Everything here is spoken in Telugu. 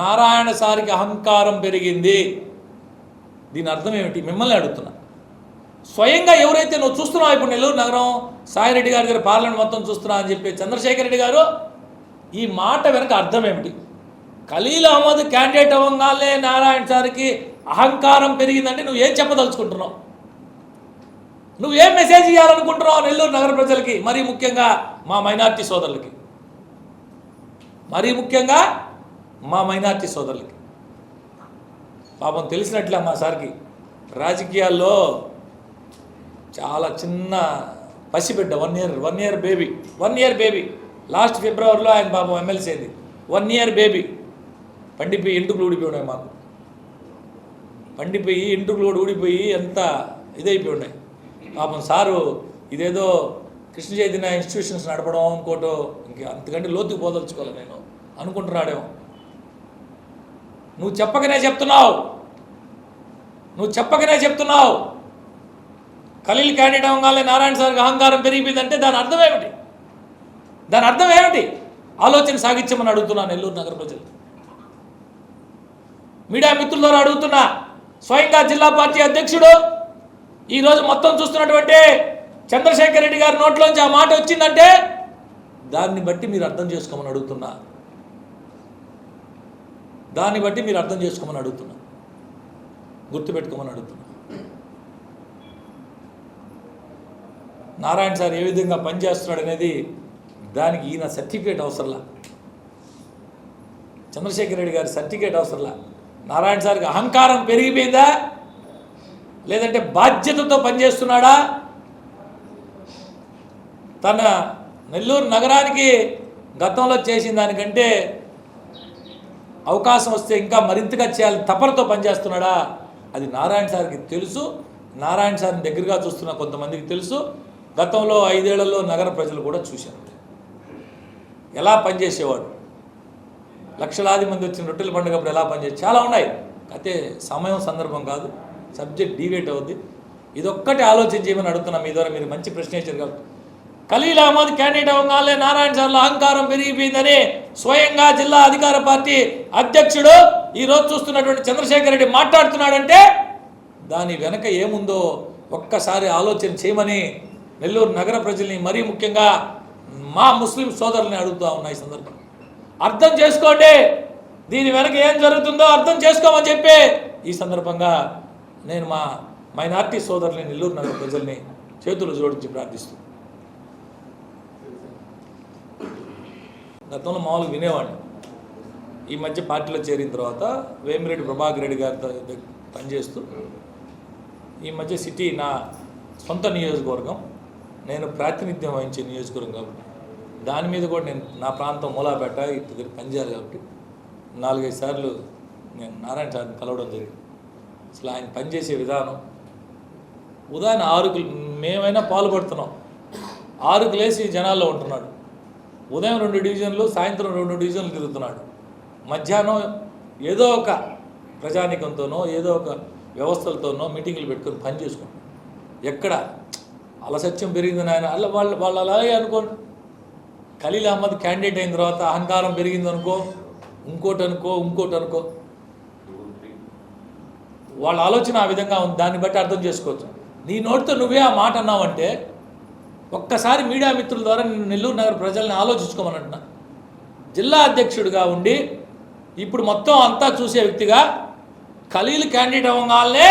నారాయణ సారికి అహంకారం పెరిగింది. దీని అర్థం ఏమిటి? మిమ్మల్ని అడుగుతున్నా. స్వయంగా ఎవరైతే నువ్వు చూస్తున్నావు ఇప్పుడు నెల్లూరు నగరం సాయిరెడ్డి గారి దగ్గర పార్లమెంట్ మొత్తం చూస్తున్నా అని చెప్పి చంద్రశేఖర్ రెడ్డి గారు ఈ మాట వెనక అర్థం ఏమిటి? ఖలీల్ అహ్మద్ క్యాండిడేట్ అవ్వగానే నారాయణ సార్కి అహంకారం పెరిగిందంటే నువ్వు ఏం చెప్పదలుచుకుంటున్నావు? నువ్వు ఏం మెసేజ్ ఇవ్వాలనుకుంటున్నావు నెల్లూరు నగర ప్రజలకి? మరీ ముఖ్యంగా మా మైనార్టీ సోదరులకి. మరీ ముఖ్యంగా మా మైనార్టీ సోదరులకి. పాపం తెలిసినట్లే మా సార్కి. రాజకీయాల్లో చాలా చిన్న పసిబిడ్డ one year one year baby one year baby last ఫిబ్రవరిలో ఆయన పాపం ఎమ్మెల్సీ అయింది. వన్ ఇయర్ బేబీ పండిపోయి ఎంటుకులు ఊడిపోయి ఉన్నాయి మాకు. పండిపోయి ఎంటుకులు కూడా ఊడిపోయి ఎంత ఇదైపోయి ఉన్నాయి. పాపం సారు ఇదేదో కృష్ణ చైతన్య ఇన్స్టిట్యూషన్స్ నడపడం ఇంకోటో ఇంకా అంతకంటే లోతుకు పోదలుచుకోవాలి నేను. అనుకుంటున్నాడేమో. నువ్వు చెప్పకనే చెప్తున్నావు. నువ్వు చెప్పకనే చెప్తున్నావు. ఖలీల్ క్యాండిడేట్ అవ్వగానే నారాయణ సార్కి అహంకారం పెరిగిపోయిందంటే దాని అర్థం ఏమిటి? దాని అర్థం ఏమిటి? ఆలోచన సాగించమని అడుగుతున్నా నెల్లూరు నగర ప్రజలు. మీడియా మిత్రుల ద్వారా అడుగుతున్నా స్వయంగా జిల్లా పార్టీ అధ్యక్షుడు ఈరోజు మొత్తం చూస్తున్నటువంటి చంద్రశేఖర్ రెడ్డి గారి నోట్లోంచి ఆ మాట వచ్చిందంటే దాన్ని బట్టి మీరు అర్థం చేసుకోమని అడుగుతున్నా. దాన్ని బట్టి మీరు అర్థం చేసుకోమని అడుగుతున్నా. గుర్తుపెట్టుకోమని అడుగుతున్నా. నారాయణ సార్ ఏ విధంగా పనిచేస్తున్నాడు అనేది దానికి ఈయన సర్టిఫికేట్ అవసరంలా. చంద్రశేఖర్ రెడ్డి గారి సర్టిఫికేట్ అవసరంలా. నారాయణ సార్కి అహంకారం పెరిగిపోయిందా? లేదంటే బాధ్యతతో పనిచేస్తున్నాడా తన నెల్లూరు నగరానికి గతంలో చేసిన దానికంటే అవకాశం వస్తే ఇంకా మరింతగా చేయాలి తపనతో పనిచేస్తున్నాడా? అది నారాయణ సార్కి తెలుసు. నారాయణ సార్ని దగ్గరగా చూస్తున్న కొంతమందికి తెలుసు. గతంలో ఐదేళ్ళలో నగర ప్రజలు కూడా చూశారు. ఎలా పనిచేసేవాడు? లక్షలాది మంది వచ్చిన రొట్టెల పండుగప్పుడు ఎలా పనిచేసి చాలా ఉన్నాయి. అయితే సమయం సందర్భం కాదు. సబ్జెక్ట్ డివేట్ అవుద్ది. ఇదొక్కటి ఆలోచన చేయమని అడుగుతున్నా మీ ద్వారా మీరు మంచి ప్రశ్న ఇచ్చారు కాబట్టి ఖలీల్ అహ్మద్ క్యాండిడేట్ అవ్వగానే నారాయణ సార్ల అహంకారం పెరిగిపోయిందని స్వయంగా జిల్లా అధికార పార్టీ అధ్యక్షుడు ఈ రోజు చూస్తున్నటువంటి చంద్రశేఖర్ రెడ్డి మాట్లాడుతున్నాడంటే దాని వెనక ఏముందో ఒక్కసారి ఆలోచన చేయమని నెల్లూరు నగర ప్రజల్ని మరీ ముఖ్యంగా మా ముస్లిం సోదరుల్ని అడుగుతూ ఉన్నాయి ఈ సందర్భం అర్థం చేసుకోండి దీని వెనక ఏం జరుగుతుందో అర్థం చేసుకోమని చెప్పి ఈ సందర్భంగా నేను మా మైనార్టీ సోదరుల్ని నెల్లూరు నగర ప్రజల్ని చేతులు జోడించి ప్రార్థిస్తున్నాను గతంలో మామూలుగా వినేవాడిని. ఈ మధ్య పార్టీలో చేరిన తర్వాత వేమిరెడ్డి ప్రభాకర్ రెడ్డి గారితో పనిచేస్తూ ఈ మధ్య సిటీ నా సొంత నియోజకవర్గం నేను ప్రాతినిధ్యం వహించే నియోజకవర్గం కాబట్టి దాని మీద కూడా నేను నా ప్రాంతం మూలాపేట ఇటు దగ్గర పనిచేయాలి కాబట్టి నాలుగైదు సార్లు నేను నారాయణ సార్ని కలవడం జరిగింది. అసలు ఆయన పనిచేసే విధానం ఉదాహరణ ఆరుకులు మేమైనా పాల్పడుతున్నాం ఆరుకులేసి జనాల్లో ఉంటున్నాడు. ఉదయం రెండు డివిజన్లు సాయంత్రం రెండు డివిజన్లు తిరుగుతున్నాడు. మధ్యాహ్నం ఏదో ఒక ప్రజానికంతోనో ఏదో ఒక వ్యవస్థలతోనో మీటింగ్లు పెట్టుకొని పని చేసుకుంటాడు. ఎక్కడ? అలసత్యం పెరిగిందని ఆయన అలా వాళ్ళు వాళ్ళు అలాగే అనుకోండి ఖలీల్ అహ్మద్ క్యాండిడేట్ అయిన తర్వాత అహంకారం పెరిగింది అనుకో ఇంకోటి అనుకో ఇంకోటి అనుకో. వాళ్ళ ఆలోచన ఆ విధంగా ఉంది. దాన్ని బట్టి అర్థం చేసుకోవచ్చు. నీ నోటితో నువ్వే ఆ మాట అన్నావంటే ఒక్కసారి మీడియా మిత్రుల ద్వారా నేను నెల్లూరు నగర ప్రజల్ని ఆలోచించుకోమని అంటున్నా జిల్లా అధ్యక్షుడిగా ఉండి ఇప్పుడు మొత్తం అంతా చూసే వ్యక్తిగా ఖలీల్ క్యాండిడేట్ అవ్వగానే